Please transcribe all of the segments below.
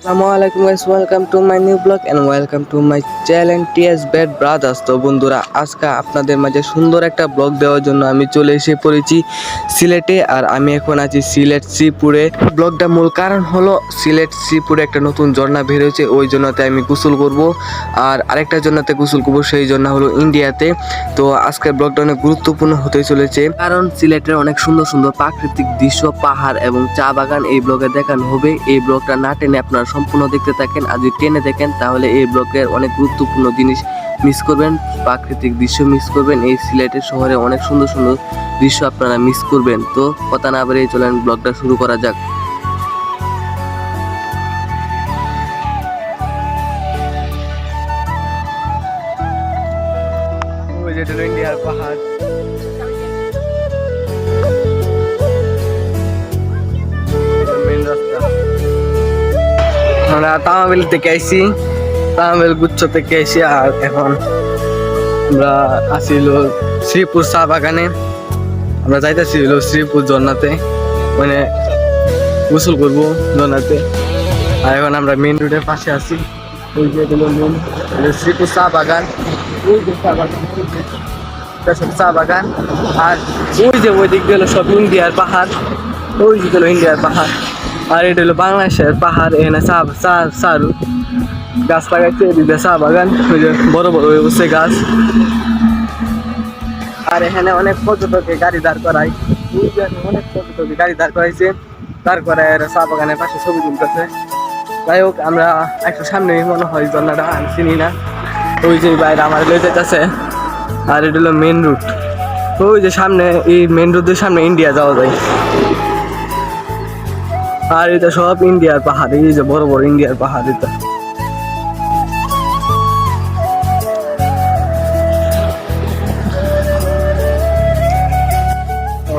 আসসালামু guys welcome to my new blog and welcome to my channel TS bad brothers তো বন্ধুরা, আজকে আপনাদের মাঝে সুন্দর একটা ব্লগ দেওয়ার জন্য আমি চলে এসে পড়েছি সিলেটে আর আমি এখন আছি সিলেট শ্রীপুরে। ব্লগটা মূল কারণ হলো সিলেট শ্রীপুরে একটা নতুন ঝর্ণা বের হয়েছে, ওই জন্যতে আমি গোসল করব। আর আরেকটা জন্যতে গোসল করব, সেই জন্য হলো ইন্ডিয়াতে। তো আজকের ব্লগটা অনেক গুরুত্বপূর্ণ হতে চলেছে। কারণ সিলেটের অনেক সুন্দর সুন্দর প্রাকৃতিক দৃশ্য, পাহাড় এবং চা বাগান এই ব্লগে দেখানো হবে। এই ব্লগটা না টেনে আপনারা সম্পূর্ণ দেখতে থাকেন আর যদি টেনে দেখেন, তাহলে এই ব্লগের অনেক গুরুত্বপূর্ণ জিনিস মিস করবেন, প্রাকৃতিক দৃশ্য মিস করবেন। এই সিলেটের শহরে অনেক সুন্দর সুন্দর দৃশ্য আপনারা মিস করবেন। তো কথা না বেরিয়ে চলেন, ব্লগটা শুরু করা যাক। তামাবিল থেকে আইসি তামাবিল গুচ্ছ থেকে আইসি আর এখন আমরা আসিল শ্রীপুর চা বাগানে। আমরা যাইতেছি শ্রীপুর ঝর্ণাতে। মানে গোসল করব ঝর্ণাতে। আর এখন আমরা মেন রোডের পাশে আছি। ওই যে হলো মেন শ্রীপুর চা বাগান। ওই যে চা বাগান সব চা বাগান। আর ওই যে ওই দিক হলো সব ইন্ডিয়ার পাহাড়। ওই দিকে হলো ইন্ডিয়ার পাহাড়। আর এটা হলো বাংলাদেশের পাহাড়, এখানে চা চা চা গাছ লাগাইছে, এদিকে চা বাগান, ওই যে বড় বড় হয়ে বসে গাছ। আর এখানে অনেক পর্যটকে গাড়ি দাঁড় করায়। অনেক পর্যটকে গাড়ি দাঁড় করাইছে। দাঁড় করায় চা বাগানের পাশে ছবি তুলতেছে। যাই হোক, আমরা একটু সামনে মনে হয় ঝর্ণাটা আমি চিনি না। ওই যে বাইরে আমার লয়ে যেতেছে আর এটা হলো মেন রুট ওই যে সামনে, এই মেন রোডের সামনে ইন্ডিয়া যাওয়া যায়। আর এটা সব ইন্ডিয়ার পাহাড়, এই যে বড় বড় ইন্ডিয়ার পাহাড় এটা।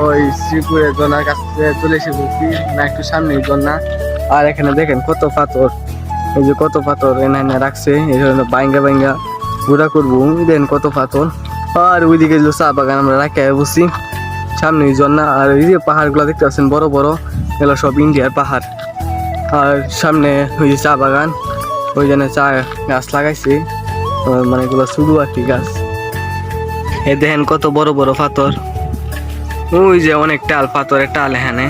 ওই শ্রীপুরের জনার কাছে চলে এসে বলছি, না, একটু সামনে জন্না আর এখানে দেখেন কত পাথর, এই যে কত পাথর এনে রাখছে, এই ধরনের বাইঙ্গা বাইঙ্গা ঘোরা করব। দেন কত পাথর, আর ওইদিকে চা বাগান আমরা রাখে বসছি সামনে ঝর্ণা আর এই যে পাহাড়গুলো দেখতে পাচ্ছেন, বড় বড়, এগুলো সব ইন্ডিয়ার পাহাড়। আর সামনে ওই যে চা বাগান ওই জন্য চা গাছ লাগাইছে। মানে এগুলো শুধু আর কি গাছ। এ দেখেন কত বড় বড় পাথর। ওই যে অনেক টাল পাথরের টাল এখানে।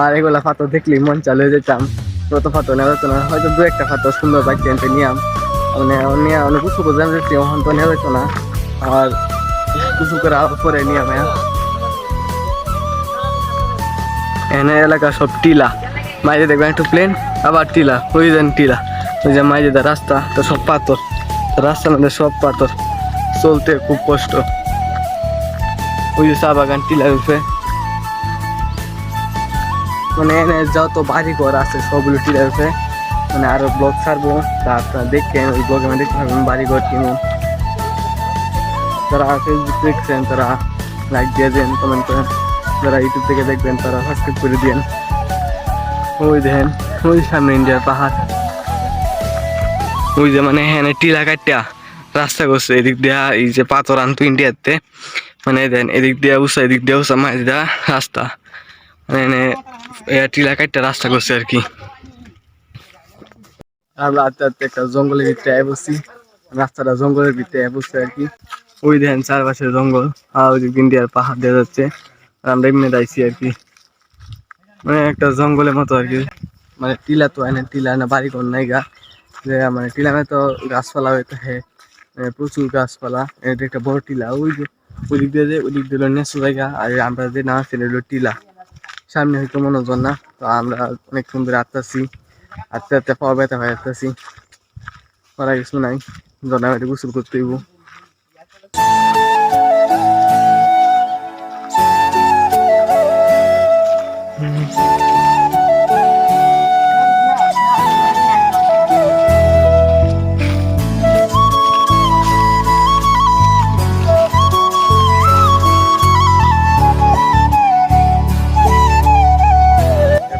আর এগুলা পাথর দেখলি মন চালু হয়ে যেতাম। কত পাথর নেওয়া যেত না। হয়তো দু একটা পাথর সুন্দর পাইছে এনতে নিয়াম মানে নিয়ে অনেক কিছু করে ওখান তো নেওয়া যেত না। আর কিছু করে পরে নিয়াম হ্যাঁ। এখানে এলাকা সব টিলা। মাইরে দেখবেন একটু প্লেন আবার টিলা ওই যেন টিলা। ওই যে মাইরে দা রাস্তা, তো সব পাথর। রাস্তার মধ্যে সব পাথর। চলতে খুব কষ্ট। ওই যে চা বাগান টিলার উপরে। মানে এনে যত বাড়ি ঘর আছে, সবগুলো টিলার উপরে। মানে আরও ব্লগ ছাড়বো, তা দেখেন ওই ব্লগে আমি দেখতে পারবেন বাড়ি ঘর কেমন যারা ফেসবুক দেখছেন, তারা লাইক দিয়ে দেন কমেন্ট করেন। যারা ইউটিউব থেকে দেখবেন, তারা সাবস্ক্রাইব করে দিন ওই দেখেন, ওই সামনে ইন্ডিয়ার পাহাড়। ওই যে মানে এখানে টিলা কাটিয়া রাস্তা করছে, এদিক দিয়া এই যে পাথর আনতো ইন্ডিয়াতে মানে দেন, এদিক দিয়া উষা এদিক দিয়া উষা মাঝ দিয়া রাস্তা। মানে টিলা কাটতে রাস্তা করছে আর কি। আমরা আস্তে আস্তে একটা জঙ্গলের ভিতরে বসছি রাস্তাটা জঙ্গলের ভিতরে বসছে আর কি। ওই দেখেন চারপাশে জঙ্গল, আর ওই ইন্ডিয়ার পাহাড় দেখা যাচ্ছে। আর আমরা এমনি দাইছি আর কি। মানে একটা জঙ্গলের মতো আর কি। মানে টিলা তো এনে টিলা না বাড়ি কোন নাই গা। যে মানে টিলামে তো গাছপালা হয়ে থাকে মানে প্রচুর গাছপালা। এটা একটা বড় টিলা। ওই যে ওই দিক দিয়ে যে ওই দিক দিয়ে নেসু জায়গা, আর আমরা যে না আসলে হলো টিলা। সামনে হয়তো মনে হচ্ছে না, তো আমরা অনেক সুন্দর আটতাছি আস্তে আস্তে পাওয়া ব্যথা হয়ে আসতেছি করা কিছু নাই জনা গোসল করতে হইব।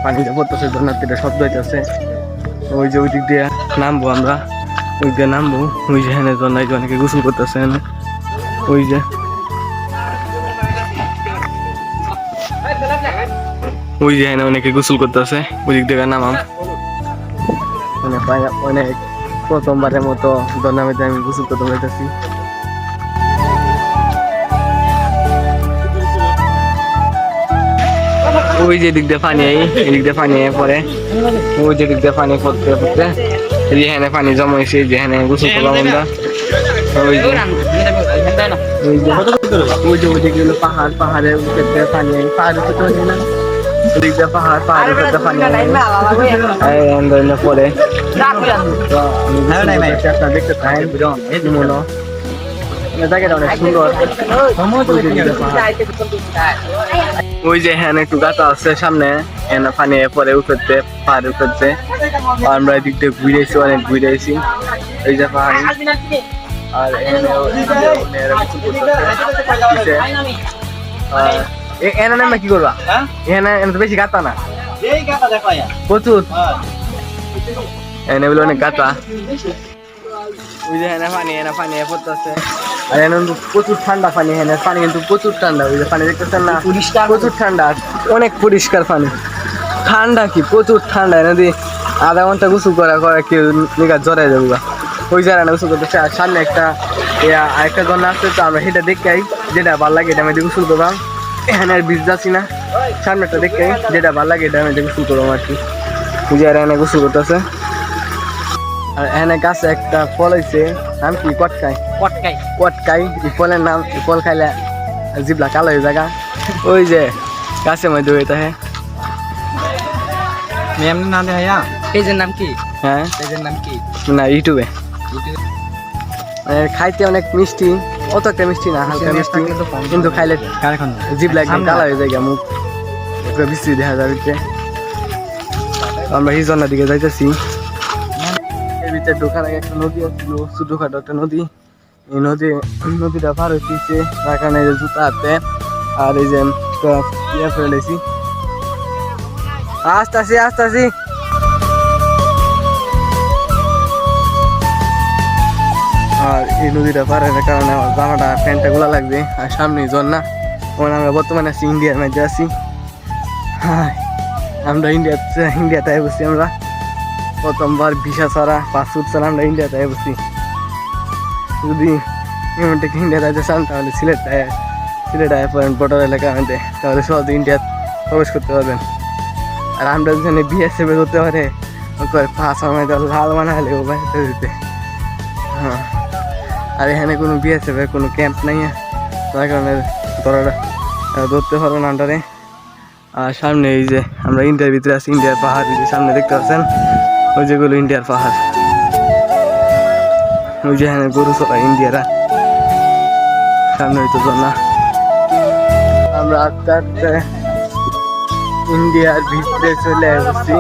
পানিতে পড়তেছে ঝর্নার শব্দ হইতেছে ওই যে ওই দিক দিয়ে নামবো আমরা। ওই দিয়ে নামবো। ওই যে হ্যাঁ যে অনেকে গোসল করতেছে ওই যে। ওই যে হ্যাঁ অনেকে গোসল করতেছে। ওই দিক দিয়ে নামাম। মানে অনেক প্রথমবারের মতো দন্নামেতে আমি গোসল করতে পারতেছি ওই যে দিক দিয়ে পানি এই এদিক দিয়ে পানি পরে। ওই যে দিক দিয়ে পানি পড়তে পড়তে যেখানে পানি জমাইছে যেখানে গোসল করলাম আমরা। ওই যে ওই যে ওই যে দিকে পাহাড় পাহাড়ের পানি উপর তো না? ওদিক পাহাড় পাহাড়ের উপর পানি এই জায়গাটা অনেক সুন্দর। ওই যে। ওই হ্যাঁ একটু গাতা আছে সামনে এনে পানি পরে উঠতে পাহাড় উঠতে আমরা এদিক দিয়ে ঘুরে ঘুরেছি অনেক ঘুরে ঘুরেছি। এই যে পাহাড়। আর এনে নামে কি করবা? এখানে এনে তো বেশি গাতা না। প্রচুর। এনে বলে অনেক গাতা ওই যে এনে পানি এনে পানি পড়তেছে। আর কিন্তু প্রচুর ঠান্ডা পানি এনে পানি কিন্তু প্রচুর ঠান্ডা ওই যে পানি দেখতেছেন না? পরিষ্কার প্রচুর ঠান্ডা অনেক পরিষ্কার পানি। ঠান্ডা কি? প্রচুর ঠান্ডা এনে দিয়ে আধা ঘণ্টা গোসল করা করে কেউ নিগা জ্বরে যাব। ওই জায়গাটা গোসল করতেছে আর সামনে একটা আরেকটা জন আসছে তো আমরা সেটা দেখে আই যেটা ভালো লাগে এটা আমি গোসল করবাম এখানে আর বীজ যাচ্ছি না। সামনে একটা দেখে আই যেটা ভালো লাগে এটা আমি গোসল করবাম আর কি। ওই যে এখানে গোসল করতেছে। আর এখানে গাছে একটা ফল হয়েছে নাম কি? কটকাই। কটকাই। এই ফলের নাম এই খাইলে জিবলা কালো হয়ে জায়গা ওই যে গাছের মধ্যে হয়ে থাকে। এমনি না দে ভাইয়া পেজের নাম কি? হ্যাঁ পেজের নাম কি? না ইউটিউবে খাইতে অনেক মিষ্টি। অত একটা মিষ্টি না হালকা মিষ্টি কিন্তু খাইলে একদম সামনে কালো হয়ে যায় মুখ পুরো দেখা যাবে। আমরা হিজনার দিকে যাইতেছি। এর ঢোকার আগে একটা নদী আসছিল ছোটখাটো একটা নদী। এই নদী, নদীটা পার কারণে যে জুতা হাতে, আর এই যে ইয়ে ফেলে লেছি আসতেছি আসতেছি। আর এই নদীটা পার হওয়ার কারণে আমার জামাটা প্যান্টটা গুলা লাগবে, আর সামনে ঝর্ণা। ওখানে আমরা বর্তমানে আছি ইন্ডিয়ার মধ্যে আছি। আমরা ইন্ডিয়াতে ইন্ডিয়াতে বসছি আমরা। প্রথমবার ভিসা ছাড়া পাসপোর্ট ছাড়া আমরা ইন্ডিয়াতে বসছি যদি এমন থেকে ইন্ডিয়াতে যেতে চান, তাহলে সিলেট সিলেট আয়া পড়েন বর্ডার এলাকা মধ্যে তাহলে সহজে ইন্ডিয়া প্রবেশ করতে পারবেন। আর আমরা যেখানে বিএসএফে ধরতে পারে পাঁচ সময় লাল বানালে ও বাইরে দিতে হ্যাঁ। আর এখানে কোনো বিএসএফ এর কোনো ক্যাম্প নাই তার কারণে ধরাটা ধরতে পারব না আন্ডারে আর সামনে এই যে আমরা ইন্ডিয়ার ভিতরে আছি ইন্ডিয়ার পাহাড় সামনে দেখতে পাচ্ছেন ওই যেগুলো ইন্ডিয়ার পাহাড়। ওই যে এখানে গরু চড়া ইন্ডিয়ারা। সামনে হইতো না আমরা আস্তে আস্তে ইন্ডিয়ার ভিতরে চলে আসছি।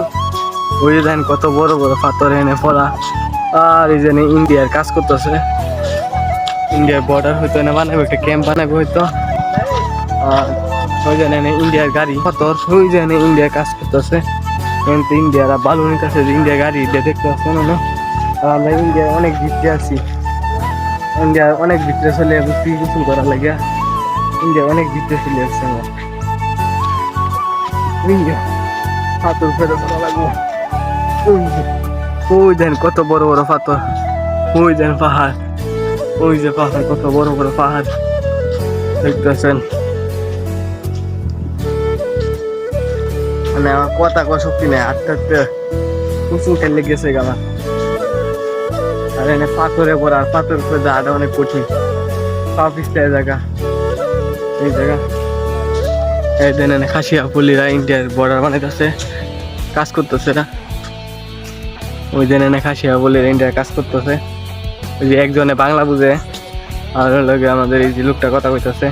ওই যে দেখেন কত বড় বড় পাথর এনে পড়া। আর এই যে ইন্ডিয়ার কাজ করতেছে। ইন্ডিয়ার বর্ডার হইতো না বানাবো, একটা ক্যাম্প বানাবো হইতো আর ওই জানে ইন্ডিয়ার গাড়ি, পাথর। ওই জানে ইন্ডিয়ার কাজ করতেছে। কিন্তু ইন্ডিয়ার বালু নিতেছে ইন্ডিয়ার গাড়ি দেখতে পাচ্ছেন না? আমরা ইন্ডিয়ার অনেক ভিতরে আছি। ইন্ডিয়ার অনেক ভিতরে চলে বুঝতে গোসল করার লাগে ইন্ডিয়ার অনেক ভিতরে চলে আসছে আমরা। ইন্ডিয়া পাথর ফেরত করা লাগবো। ওই দেন কত বড় বড় পাথর। ওই দেন পাহাড়। ওই যে পাহাড়, কত বড় বড় পাহাড়। দেখতেছেন? মানে আমার কথা কয় শক্তি নেই আস্তে আস্তে কুচু খেলে গেছে গেল আর এনে পাথরে পড়া, আর পাথর উপরে যাওয়াটা অনেক কঠিন। পা পিছতে জায়গা এই জায়গা এই দেন এনে খাসিয়া পুলিরা ইন্ডিয়ার বর্ডার বানাইতেছে কাজ করতেছে না। ওই দিন এনে খাসিয়া বলে ইন্ডিয়ার কাজ করতেছে। ওই যে একজনে বাংলা বুঝে, আর লগে আমাদের এই যে লোকটা কথা কইতেছে।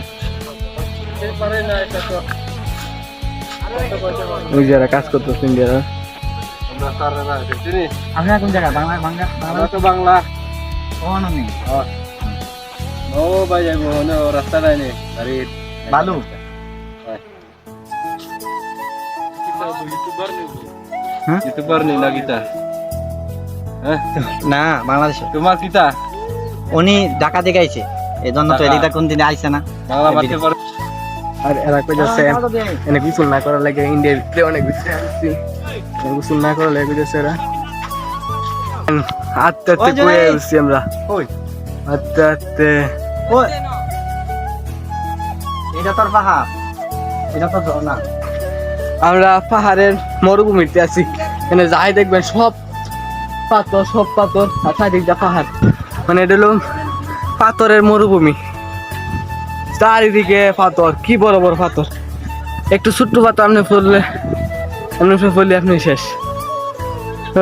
ওই যারা কাজ করতেছে ইন্ডিয়ার। আপনার কোন জায়গা বাংলা বাংলা? বাংলা তো বাংলা। কোন আমি ও ভাই যাব রাস্তা নাই নে গাড়ি। বালু? হ্যাঁ? ইউটিউবার নি না গীতা? হ্যাঁ? না বাংলাদেশে। তোমার গীতা? উনি ঢাকা থেকে আইছে। এই জন্য তো। এদিকটা কোন দিনে আইছে না। বাংলা পারো আর এরা কই যাচ্ছে এনে গোসল না করার লাগে ইন্ডিয়ার ভিতরে অনেক ভিতরে আসছি। গোসল না করার লাগে এরা। কুয়ে এই। আমরা? এটা তোর পাহাড়। এটা তোর ঝর্ণা। আমরা পাহাড়ের মরুভূমিতে আছি। এখানে যাই দেখবেন সব পাথর সব পাথর। আর চারিদিকটা পাহাড়। মানে এটা হলো পাথরের মরুভূমি। চারিদিকে পাথর কি বড় বড় পাথর? একটু ছোট্ট পাথর আপনি পড়লে আপনি পড়লে আপনি শেষ।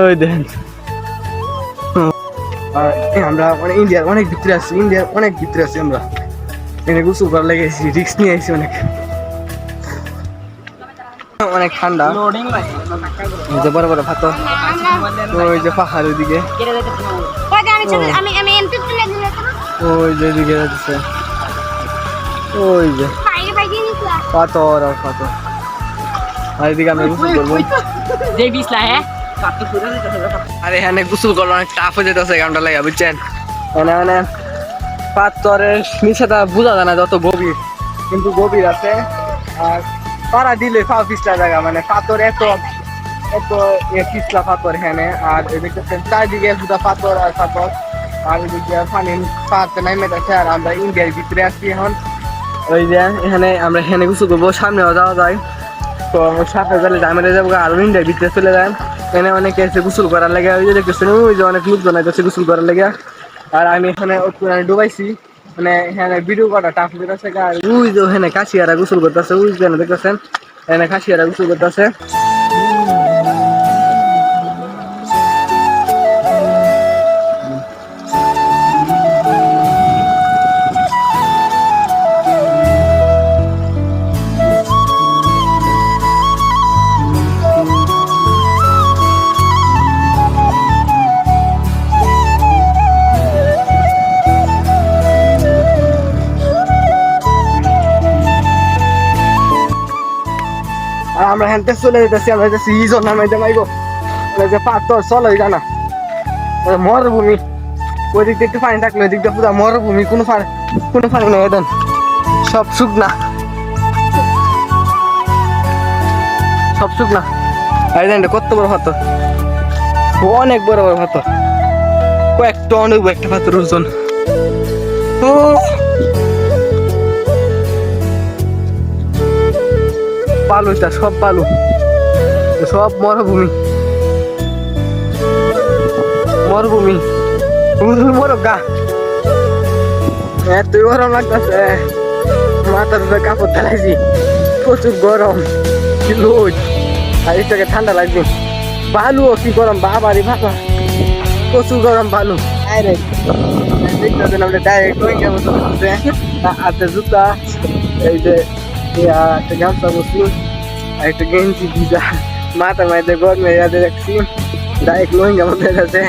ওই দেখেন। আমরা মানে ইন্ডিয়ার অনেক ভিতরে আছি ইন্ডিয়ার অনেক ভিতরে আছি আমরা। এখানে গোসল করা লেগেছি রিক্স নিয়ে আইছি অনেক। অনেক ঠান্ডা। এই যে বড় বড় পাথর ওই যে পাহাড় ওইদিকে ওই যে ওইদিকে যাচ্ছে। ওই যে। পাথর আর পাথর। আর এদিকে আমরা গোসল করব। যে বিসলা হ্যাঁ? আর এখানে গোসল করলে অনেক টাফ হয়ে যেতেছে গানটা লাগে বুঝছেন? মানে মানে পাথরের নিচেটা বোঝা যায় না যত গভীর। কিন্তু গভীর আছে। আর পাড়া দিলে পা পিছলা জায়গা মানে পাথর এত এত এ পিছলা পাথর এখানে। আর এদিকে চারিদিকে শুধু পাথর আর পাথর। আর এদিকে পানি পাহাড়তে নামে যাচ্ছে আর আমরা ইন্ডিয়ার ভিতরে আছি এখন। ওই যে, এখানে আমরা এখানে গোসল করব সামনেও যাওয়া যায়। তো সাথে গেলে জামেলে যাব আর ইন্ডিয়ার চলে যায়। এখানে অনেকে এসে গোসল করার লাগে, ওই যে দেখতেছেন, ওই যে অনেক লোকজন আছে গোসল করার লাগে। আর আমি এখানে ডুবাইছি। মানে এখানে ভিডিও করা টাফ যেতেছে আর ওই যে ওখানে কাশিয়ারা গোসল করতেছে, ওই যে দেখতেছেন, এখানে কাশিয়ারা গোসল করতেছে। হ্যান্তে চলে যেতেছি, আমরা যেতেছি ইজন নামে মাইগো। ওই যে পাথর চলো জানা। মরুভূমি। ওই দিক দিয়ে একটু পানি থাকলে ওই দিক দিয়ে পুরো মরুভূমি। কোনো পানি কোনো পানি নেই একদম সব শুকনা। সব শুকনা। এই দেখেন কত বড় পাথর। অনেক বড় বড় পাথর। কয়েক টন হইব একটা পাথর ওজন। ও! বালু এটা সব বালু সব মরুভূমি। মরুভূমি। মরক গা। এত গরম লাগতেছে। মাথার উপরে কাপড় চালাইছি প্রচুর গরম। লোজ আর এটাকে ঠান্ডা লাগবে। বালু কি গরম বাবারি বাবা। প্রচুর গরম বালু। দেখতেছেন আপনি ডাইরেক্ট হয়ে যাব হাতে জুতা। এই যে একটা গামছা বসল আর একটা গেঞ্জি ভিজা মাথার মাঝে গরমে যাতে দেখছি ডাইরেক্ট লোহিঙ্গা মধ্যে যাচ্ছে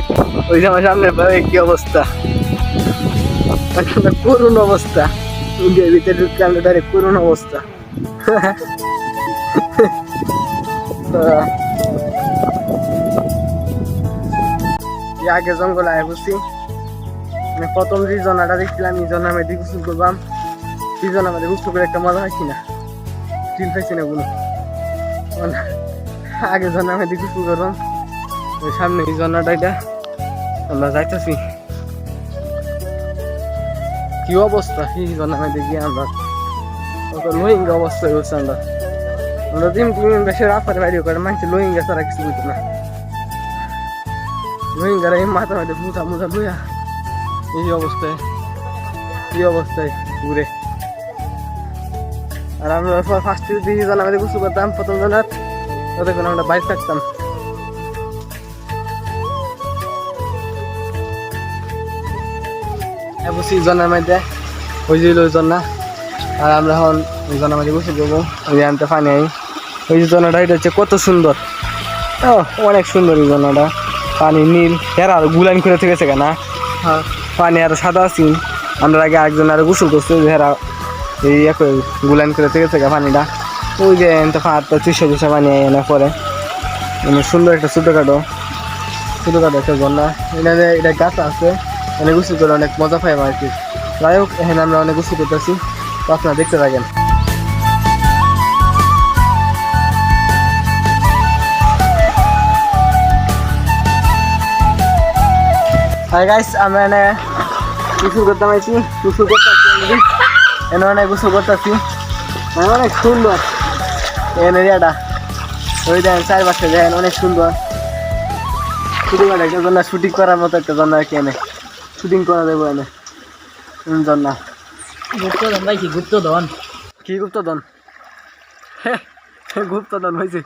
ওই সময় সামনে পাবে কি অবস্থা করুণ অবস্থা ইন্ডিয়ার ভিতরে ঢুকতে আমরা ডাইরেক্ট করুণ অবস্থা আগে জঙ্গল আয় বুঝছি প্রথম যে জনাটা দেখছিলাম এই জনা আমি এদিকে গোসল করবাম এই জনা আমাদের গোসল করে একটা মজা হয়েছি না ফিল পাইছি না কোনো আগে জনা আমি গোসল করবাম ওই সামনে এই জনাটা এটা। আমরা যাইতেছি। কি অবস্থা? এই জনা আমি দেখি আমরা। কত লোহিঙ্গা অবস্থা হচ্ছে আমরা। আমরা দিন দিন বেশি রাস্তার বাইরে করে মানছি লোহিঙ্গা ছাড়া কিছু বুঝতো না। লোহিঙ্গারা এই মাথা মাঝে মুঠা মুঠা লইয়া এই অবস্থায়। এই অবস্থায় ঘুরে। আর আমরা ফার্স্টে দিয়ে জন আমাদের গুছু করতাম প্রথম জনার ততক্ষণ আমরা বাইরে থাকতাম। বুঝছি জনের মধ্যে ওই যে ওই জন আর আমরা এখন ওই জনের মধ্যে গুছু করব ওই আনতে পানি আই ওই যে জনাটা এটা হচ্ছে কত সুন্দর। ও অনেক সুন্দর এই জনাটা পানি নীল এর আর গুলাইন করে থেকে কেনা। হ্যাঁ। পানি আর সাদা আছি আমরা আগে একজন আর গোসল করছি হেরা এই এক গুলাইন করে থেকে থেকে পানিটা ওই যে এনতে ফাঁড়টা চুষে চুষে পানি এনে পরে। মানে সুন্দর একটা ছোটোখাটো ছোটোখাটো একটা ঝর্ণা এখানে এটা গাছ আছে এখানে গোসল করে অনেক মজা পাই আর কি। যাই হোক, এখানে আমরা অনেক গোসল করতেছি। তো আপনারা দেখতে থাকেন। গাইস আমরা এনে গোসল করতে পাইছি গোসল করতেছি এনে অনেক গোসল করতেছি। অনেক সুন্দর। এন এরিয়াটা ওই দেখেন চারপাশে দেখেন অনেক সুন্দর। শুটিং করা একটা জন্য শুটিং করার মতো একটা জন্য আর কি এনে। শুটিং করা দেবো এনে। জন্য। গুপ্তধন পাইছি গুপ্তধন? কি গুপ্তধন? গুপ্তধন হয়েছে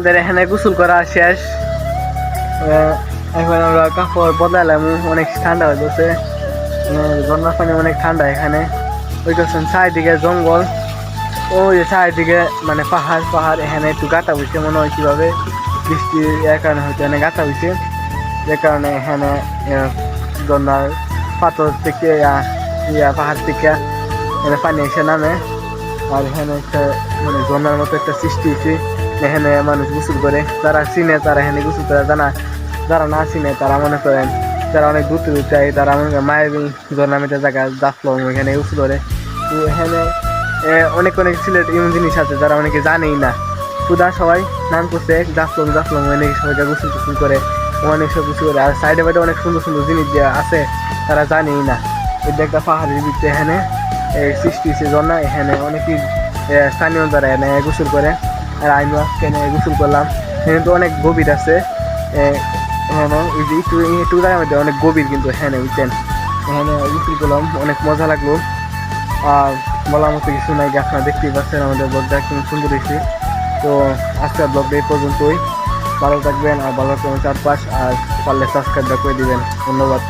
আমাদের এখানে গোসল করা শেষ। এখন আমরা কাপড় বদলালাম অনেক ঠান্ডা হয়ে গেছে ঝর্ণার পানি অনেক ঠান্ডা এখানে। ওই করছেন চারিদিকে জঙ্গল। ওই চারিদিকে মানে পাহাড় পাহাড় এখানে একটু গাটা বইছে মনে হয় কীভাবে। বৃষ্টি এর কারণে হয়তো এখানে গাটা বইছে যে কারণে এখানে আহ, ঝর্ণার পাথর থেকে ইয়া পাহাড় থেকে এখানে পানি এসে নামে। আর এখানে একটা মানে ঝর্ণার মতো একটা সৃষ্টি হয়েছে এখানে মানুষ গোসল করে, যারা চিনে তারা এখানে গোসল করে জানা যারা না চিনে তারা মনে করেন, যারা অনেক দূর দূর যায়, তারা মনে করেন ঝর্ণা মেটে জায়গা জাফলং এখানে গোসল করে। তো এখানে অনেক অনেক সিলেট এমন জিনিস আছে যারা অনেকে জানেই না। খুদা সবাই নাম করছে, জাফলং জাফলং অনেক সবাই যা গোসল টোসল করে অনেক সব কিছু করে। আর সাইডে বাইডে অনেক সুন্দর সুন্দর জিনিস যে আছে, তারা জানেই না। এটা একটা পাহাড়ের ভিতরে এখানে সৃষ্টি হয়েছে ঝর্ণা, এখানে অনেকেই স্থানীয় যারা এখানে গোসল করে আর আমিও আজকে এখানে গোসল করলাম। এখানে তো অনেক গভীর আছে। জায়গার মধ্যে অনেক গভীর কিন্তু হ্যাঁ বুঝছেন? এখানে গোসল করলাম, অনেক মজা লাগল। আর বলার মতো কিছু নাই আপনারা দেখতেই পাচ্ছেন আমাদের ব্লগটা একদম সুন্দর হয়েছে। তো আজকের ব্লগটা এই পর্যন্তই। ভালো থাকবেন আর ভালো থাকবেন চারপাশ, আর পারলে সাবস্ক্রাইবটা করে দিবেন। ধন্যবাদ।